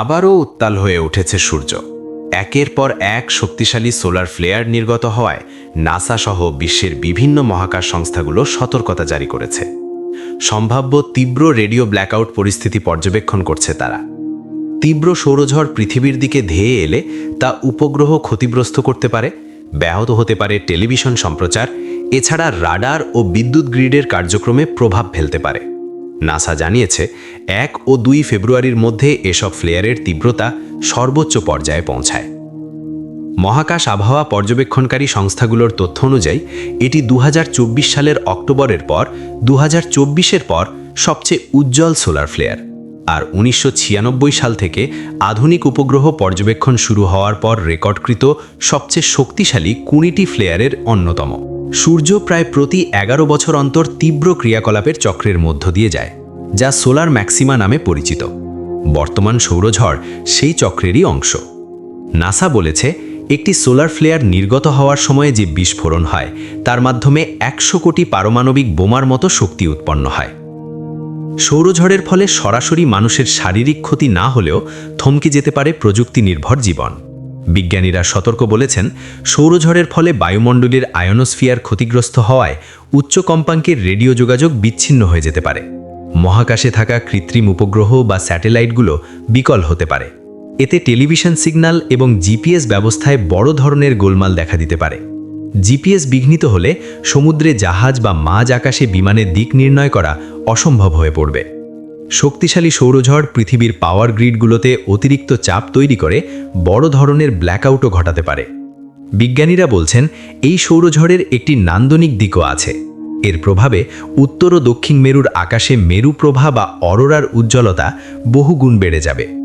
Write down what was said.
আবারও উত্তাল হয়ে উঠেছে সূর্য। একের পর এক শক্তিশালী সোলার ফ্লেয়ার নির্গত হওয়ায় নাসা সহ বিশ্বের বিভিন্ন মহাকাশ সংস্থাগুলো সতর্কতা জারি করেছে। সম্ভাব্য তীব্র রেডিও ব্ল্যাকআউট পরিস্থিতি পর্যবেক্ষণ করছে তারা। তীব্র সৌরঝড় পৃথিবীর দিকে ধেয়ে এলে তা উপগ্রহ ক্ষতিগ্রস্ত করতে পারে, ব্যাহত হতে পারে টেলিভিশন সম্প্রচার, এছাড়া রাডার ও বিদ্যুৎ গ্রিডের কার্যক্রমে প্রভাব ফেলতে পারে। নাসা জানিয়েছে, এক ও দুই ফেব্রুয়ারির মধ্যে এসব ফ্লেয়ারের তীব্রতা সর্বোচ্চ পর্যায়ে পৌঁছায়। মহাকাশ আবহাওয়া পর্যবেক্ষণকারী সংস্থাগুলোর তথ্য অনুযায়ী, এটি দু হাজার চব্বিশ সালের অক্টোবরের পর দু এর পর সবচেয়ে উজ্জ্বল সোলার ফ্লেয়ার। আর উনিশশো ছিয়ানব্বই সাল থেকে আধুনিক উপগ্রহ পর্যবেক্ষণ শুরু হওয়ার পর রেকর্ডকৃত সবচেয়ে শক্তিশালী কুড়িটি ফ্লেয়ারের অন্যতম। সূর্য প্রায় প্রতি এগারো বছর অন্তর তীব্র ক্রিয়াকলাপের চক্রের মধ্য দিয়ে যায়, যা সোলার ম্যাক্সিমা নামে পরিচিত। বর্তমান সৌরঝড় সেই চক্রেরই অংশ। নাসা বলেছে, একটি সোলার ফ্লেয়ার নির্গত হওয়ার সময়ে যে বিস্ফোরণ হয়, তার মাধ্যমে একশো কোটি পারমাণবিক বোমার মতো শক্তি উৎপন্ন হয়। সৌরঝড়ের ফলে সরাসরি মানুষের শারীরিক ক্ষতি না হলেও থমকে যেতে পারে প্রযুক্তি নির্ভর জীবন। বিজ্ঞানীরা সতর্ক বলেছেন, সৌরঝড়ের ফলে বায়ুমণ্ডলের আয়নোস্ফিয়ার ক্ষতিগ্রস্ত হওয়ায় উচ্চ কম্পাঙ্কের রেডিও যোগাযোগ বিচ্ছিন্ন হয়ে যেতে পারে। মহাকাশে থাকা কৃত্রিম উপগ্রহ বা স্যাটেলাইটগুলো বিকল হতে পারে। এতে টেলিভিশন সিগন্যাল এবং জিপিএস ব্যবস্থায় বড় ধরনের গোলমাল দেখা দিতে পারে। জিপিএস বিঘ্নিত হলে সমুদ্রে জাহাজ বা মাঝ আকাশে বিমানের দিক নির্ণয় করা অসম্ভব হয়ে পড়বে। শক্তিশালী সৌরঝড় পৃথিবীর পাওয়ার গ্রিডগুলোতে অতিরিক্ত চাপ তৈরি করে বড় ধরনের ব্ল্যাকআউটও ঘটাতে পারে। বিজ্ঞানীরা বলছেন, এই সৌরঝড়ের একটি নান্দনিক দিকও আছে। এর প্রভাবে উত্তর ও দক্ষিণ মেরুর আকাশে মেরু প্রভা বা অরোরার উজ্জ্বলতা বহুগুণ বেড়ে যাবে।